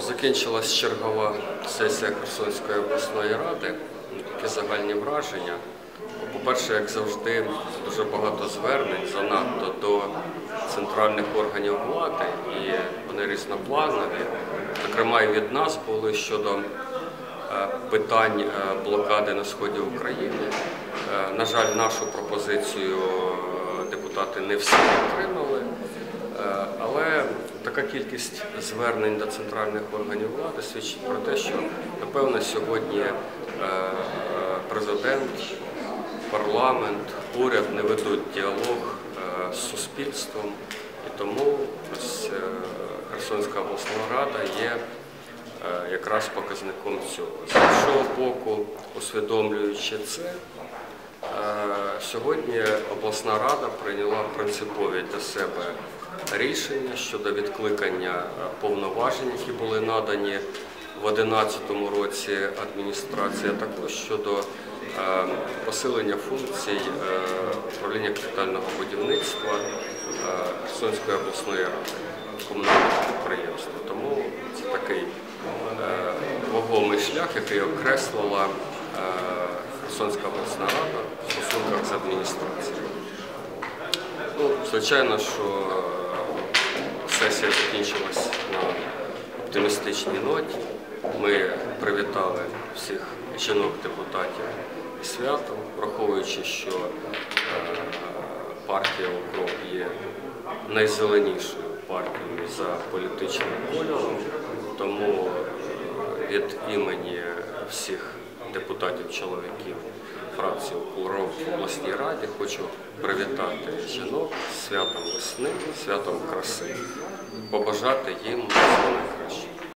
Закінчилась чергова сесія Херсонської обласної ради. Такі загальні враження. По-перше, як завжди, дуже багато звернень занадто до центральних органів влади, і вони різнопланові. Зокрема, і від нас були щодо е, питань е, блокади на сході України. Е, На жаль, нашу пропозицію депутати не всі підтримали. Е, така кількість звернень до центральних органів влади свідчить про те, що напевно сьогодні е, президент, парламент, уряд не ведуть діалог е, з суспільством, і тому е, Херсонська обласна рада є е, якраз показником цього. З іншого боку, усвідомлюючи це, Е, Сьогодні обласна рада прийняла принципові для себе рішення щодо відкликання е, повноважень, які були надані в 2011 році адміністрації, а також щодо е, посилення функцій е, управління капітального будівництва е, Херсонської обласної ради комунального підприємства. Тому це такий е, вагомий шлях, який окреслила е, Херсонська обласна рада в стосунках з адміністрацією. Ну, звичайно, що е, сесія закінчилась на оптимістичній ноті. Ми привітали всіх жінок-депутатів святом, враховуючи, що е, партія «Укроп» є найзеленішою партією за політичним кольором, тому е, від імені всіх депутатів-чоловіків фракції «Укроп» в обласній раді хочу привітати жінок святом весни, святом краси, побажати їм всього найкращого.